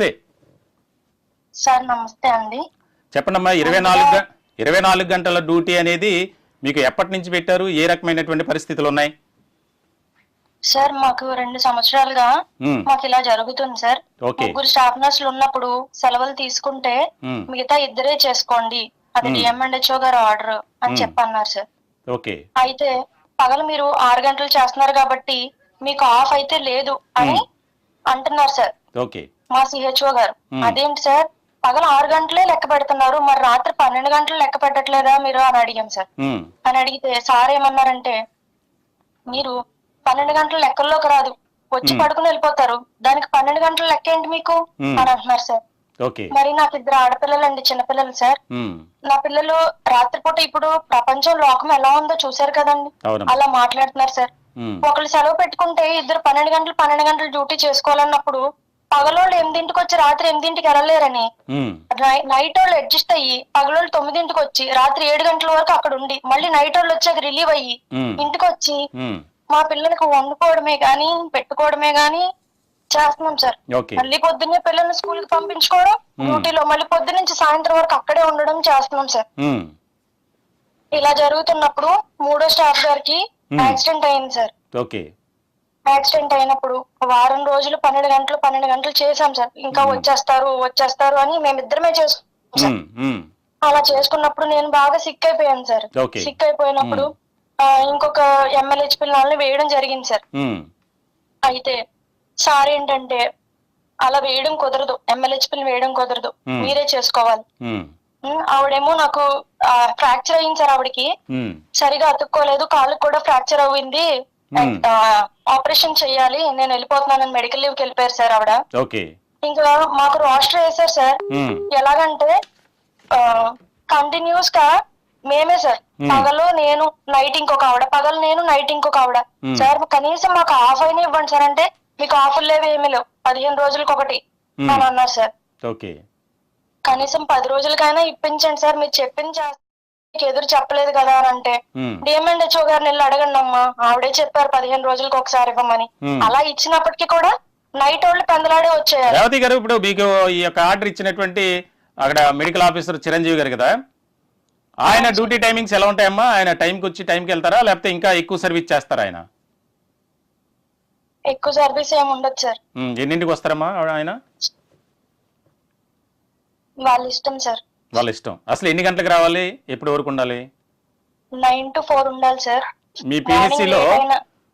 నమస్తే. సార్ నమస్తే అండి. చెప్పండమ్మా ఇరవై నాలుగు ఇరవై నాలుగు గంటల డ్యూటీ అనేది మీకు ఎప్పటి నుంచి పెట్టారు? ఏ రకమైనటువంటి పరిస్థితులు ఉన్నాయి? సార్ మాకు రెండు సంవత్సరాలుగా మాకు ఇలా జరుగుతుంది సార్. ఓకే. ముగ్గురు స్టాఫ్ నర్సులు ఉన్నప్పుడు సెలవులు తీసుకుంటే మిగతా ఇద్దరే చేసుకోండి. అది. D M and H O గారు ఆర్డర్ అని. చెప్పన్నారు సార్. ఓకే. అయితే పగలు మీరు ఆరు గంటలు చేస్తున్నారు కాబట్టి మీకు ఆఫ్ అయితే లేదు అని. అంటున్నారు సార్. ఓకే. మా సిహెచ్ఓ గారు. అదేంటి సార్? పగలు ఆరు గంటలే లెక్క పెడుతున్నారు. మరి రాత్రి పన్నెండు గంటలు లెక్క పెట్టట్లేదా మీరు అని అడిగాం సార్. అని అడిగితే సార్ ఏమన్నారంటే మీరు పన్నెండు గంటల లెక్కల్లోకి రాదు. వచ్చి. పడుకుని వెళ్ళిపోతారు. దానికి పన్నెండు గంటల లెక్క ఏంటి మీకు. అని అంటున్నారు సార్. మరి నాకు ఇద్దరు ఆడపిల్లలండి చిన్నపిల్లలు సార్. నా పిల్లలు రాత్రిపూట ఇప్పుడు ప్రపంచం లోకం ఎలా ఉందో చూసారు కదండి. అలా మాట్లాడుతున్నారు సార్. ఒకళ్ళు సెలవు పెట్టుకుంటే ఇద్దరు పన్నెండు గంటలు పన్నెండు గంటలు డ్యూటీ చేసుకోవాలన్నప్పుడు పగలోళ్ళు ఎనిమిదింటికి వచ్చి రాత్రి ఎనిమిదింటికి వెళ్ళలేరని. నైట్ వాళ్ళు అడ్జస్ట్ అయ్యి పగలోళ్ళు తొమ్మిదింటికి వచ్చి రాత్రి ఏడు గంటల వరకు అక్కడ ఉండి మళ్ళీ నైట్ వాళ్ళు వచ్చాక రిలీవ్ అయ్యి ఇంటికి వచ్చి మా పిల్లలకు వండుకోవడమే గాని పెట్టుకోవడమే గాని చేస్తున్నాం సార్. మళ్ళీ పొద్దున్నే పిల్లల్ని స్కూల్కి పంపించుకోవడం డ్యూటీలో మళ్ళీ పొద్దు నుంచి సాయంత్రం వరకు అక్కడే ఉండడం చేస్తున్నాం సార్. ఇలా జరుగుతున్నప్పుడు మూడో స్టాఫ్ గారికి. యాక్సిడెంట్ అయింది సార్. ఓకే. యాక్సిడెంట్ అయినప్పుడు వారం రోజులు పన్నెండు గంటలు పన్నెండు గంటలు చేశాం సార్. ఇంకా. వచ్చేస్తారు వచ్చేస్తారు అని మేమిద్దరమే చేసుకున్నాం అలా చేసుకున్నప్పుడు నేను బాగా సిక్ అయిపోయాను సార్. సిక్ అయిపోయినప్పుడు ఇంకొక ఎమ్మెల్యేహెచ్ పిల్లల్ని వేయడం జరిగింది సార్. అయితే సార్ ఏంటంటే అలా వేయడం కుదరదు ఎమ్మెల్యేహెచ్ పిల్లలు వేయడం కుదరదు. మీరే చేసుకోవాలి. ఆవిడేమో నాకు ఫ్రాక్చర్ అయింది సార్ ఆవిడకి. సరిగా అతుక్కోలేదు కాళ్ళకి కూడా ఫ్రాక్చర్ అయింది. ఆపరేషన్ చెయ్యాలి నేను వెళ్ళిపోతున్నానని మెడికల్ లీవ్కి వెళ్ళిపోయారు సార్ ఆవిడ. ఓకే ఇంకా మాకు రోస్టర్ వేశారు సార్ ఉమ్, ఎలాగంటే కంటిన్యూస్గా మేమే సార్ Hmm. పగలు నేను నైట్ ఇంకొక ఆవిడ. పగలు నేను నైట్ ఇంకొక ఆవిడ. Hmm. సార్ కనీసం మాకు ఆఫ్ అయినా ఇవ్వండి సార్ అంటే మీకు ఆఫర్ లేవు ఏమీ లేవు. పదిహేను రోజులకి ఒకటి Hmm. అని అన్నారు సార్ ఓకే కనీసం పది రోజులకైనా ఇప్పించండి సార్ మీరు చెప్పింది ఎదురు చెప్పలేదు కదా అని అంటే ఉమ్, డిఎంఎండ్ హెచ్ఓ గారిని వెళ్ళి అడగండి అమ్మా. ఆవిడే చెప్పారు పదిహేను రోజులకి ఒకసారి ఇవ్వమని. అలా ఇచ్చినప్పటికీ కూడా నైట్ వాళ్ళు పెందలాడే వచ్చేయాలి. రేవతి గారు ఇప్పుడు మీకు ఈ యొక్క ఆర్డర్ ఇచ్చినటువంటి అక్కడ మెడికల్ ఆఫీసర్ చిరంజీవి గారు కదా? ఆయన డ్యూటీ టైమింగ్స్ ఎలా ఉంటాయమ్మా? ఆయన టైంకి వచ్చి టైంకి వెళ్తారా? లేకపోతే ఇంకా ఎక్కువ సర్వీస్ చేస్తారా ఆయన? ఎక్కువ సర్వీస్ ఏమి ఉండదు సార్. ఎన్నింటికి వస్తారమ్మా ఆయన? వాళ్ళ ఇష్టం సార్. వాళ్ళ ఇష్టం. అసలు ఎన్ని గంటలకు రావాలి? ఎప్పటి వరకు ఉండాలి? నైన్ టు ఫోర్ ఉండాలి సార్. మీ పిహెచ్సిలో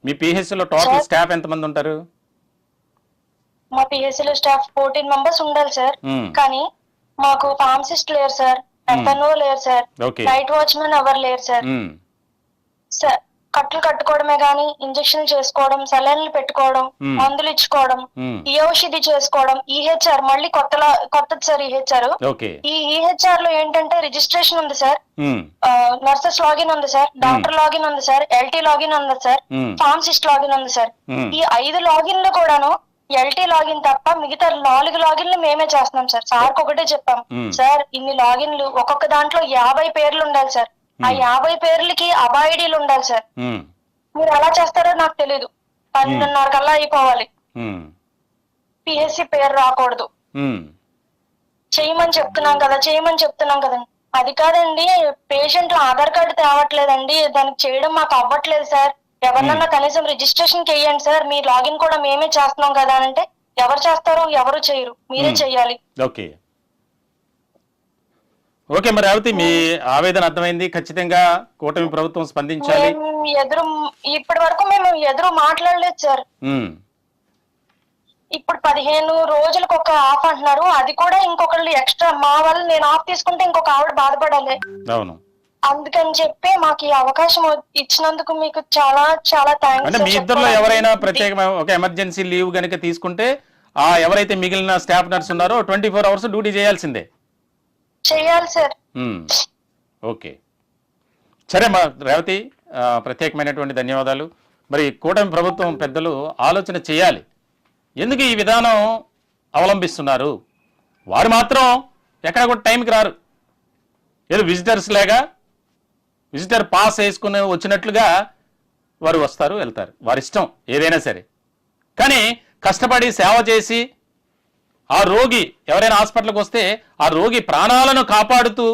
మీ పిహెచ్సిలో టోటల్. స్టాఫ్ ఎంతమంది ఉంటారు? మా పిఎస్సీ లో స్టాఫ్ ఫోర్టీన్ మెంబర్స్ ఉండాలి సార్. ఉమ్, కానీ మాకు ఫార్మసిస్ట్ లేరు సార్. ఎఫ్ఎన్ఓ లేరు సార్. నైట్ వాచ్మెన్ ఎవరు లేరు సార్. ఉమ్, సార్ కట్లు కట్టుకోవడమే గానీ ఇంజక్షన్లు చేసుకోవడం సెలైన్లు పెట్టుకోవడం. మందులు ఇచ్చుకోవడం ఈ ఔషధి చేసుకోవడం ఈహెచ్ఆర్ మళ్ళీ కొత్తలా కొత్తది సార్ ఈహెచ్ఆర్. ఈ ఈహెచ్ఆర్లో ఏంటంటే రిజిస్ట్రేషన్ ఉంది సార్. నర్సెస్ లాగిన్ ఉంది సార్ డాక్టర్ లాగిన్ ఉంది సార్ ఎల్టీ లాగిన్ ఉంది సార్ ఫార్మసిస్ట్ లాగిన్ ఉంది సార్. ఈ ఐదు లాగిన్లో కూడాను ఎల్టీ లాగిన్ తప్ప మిగతా నాలుగు లాగిన్లు మేమే చేస్తున్నాం సార్. సార్ ఒకటే చెప్పాం. సార్ ఇన్ని లాగిన్లు ఒక్కొక్క దాంట్లో యాభై పేర్లు ఉండాలి సార్. ఆ. యాభై పేర్లకి అబాయిడీలు ఉండాలి సార్. మీరు ఎలా చేస్తారో నాకు తెలియదు పన్నెండున్నర కల్లా అయిపోవాలి. పిఎస్సి పేరు రాకూడదు. చేయమని చెప్తున్నాం కదా చేయమని చెప్తున్నాం కదా. అది కాదండి పేషెంట్ ఆధార్ కార్డు తేవట్లేదండి దానికి చేయడం మాకు అవ్వట్లేదు సార్. ఎవరినన్నా కనీసం రిజిస్ట్రేషన్ చేయండి సార్. మీ లాగిన్ కూడా మేమే చేస్తున్నాం కదా అని అంటే ఎవరు చేస్తారు ఎవరు చేయరు. మీరే. చెయ్యాలి. ఓకే. ఓకే మరి రేవతి మీ ఆవేదన అర్థమైంది. ఖచ్చితంగా కూటమి ప్రభుత్వం స్పందించాలి. ఎదురు ఇప్పటి వరకు మేము ఎదురు మాట్లాడలేదు సార్. ఇప్పుడు పదిహేను రోజులకు ఒక ఆఫ్ అంటున్నారు. అది కూడా ఇంకొకళ్ళు ఎక్స్ట్రా మా వల్ల నేను ఆఫ్ తీసుకుంటే ఇంకొక ఆవిడ బాధపడాలి. అవును. అందుకని చెప్పి మాకు ఈ అవకాశం ఇచ్చినందుకు మీకు చాలా చాలా థ్యాంక్స్ అంటే మీ ఇద్దరిలో ఎవరైనా ప్రత్యేక ఒక ఎమర్జెన్సీ లీవ్ కనుక తీసుకుంటే ఆ ఎవరైతే మిగిలిన స్టాఫ్ నర్స్ ఉన్నారో ట్వంటీ ఫోర్ అవర్స్ డ్యూటీ చేయాల్సిందే. చేయాలి సార్. ఓకే. సరే మా రేవతి ప్రత్యేకమైనటువంటి ధన్యవాదాలు. మరి కూటమి ప్రభుత్వం పెద్దలు ఆలోచన చేయాలి. ఎందుకు ఈ విధానం అవలంబిస్తున్నారు? వారు మాత్రం ఎక్కడ కూడా టైంకి రారు. ఏదో విజిటర్స్ లేగా విజిటర్ పాస్ వేసుకుని వచ్చినట్లుగా వారు వస్తారు వెళ్తారు. వారి ఇష్టం ఏదైనా సరే. కానీ కష్టపడి సేవ చేసి ఆ రోగి ఎవరైనా హాస్పిటల్కి వస్తే ఆ రోగి ప్రాణాలను కాపాడుతూ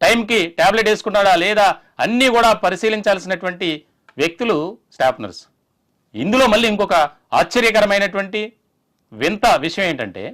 టైంకి టాబ్లెట్ వేసుకున్నాడా లేదా అన్నీ కూడా పరిశీలించాల్సినటువంటి వ్యక్తులు స్టాఫ్ నర్స్. ఇందులో మళ్ళీ ఇంకొక ఆశ్చర్యకరమైనటువంటి వింత విషయం ఏంటంటే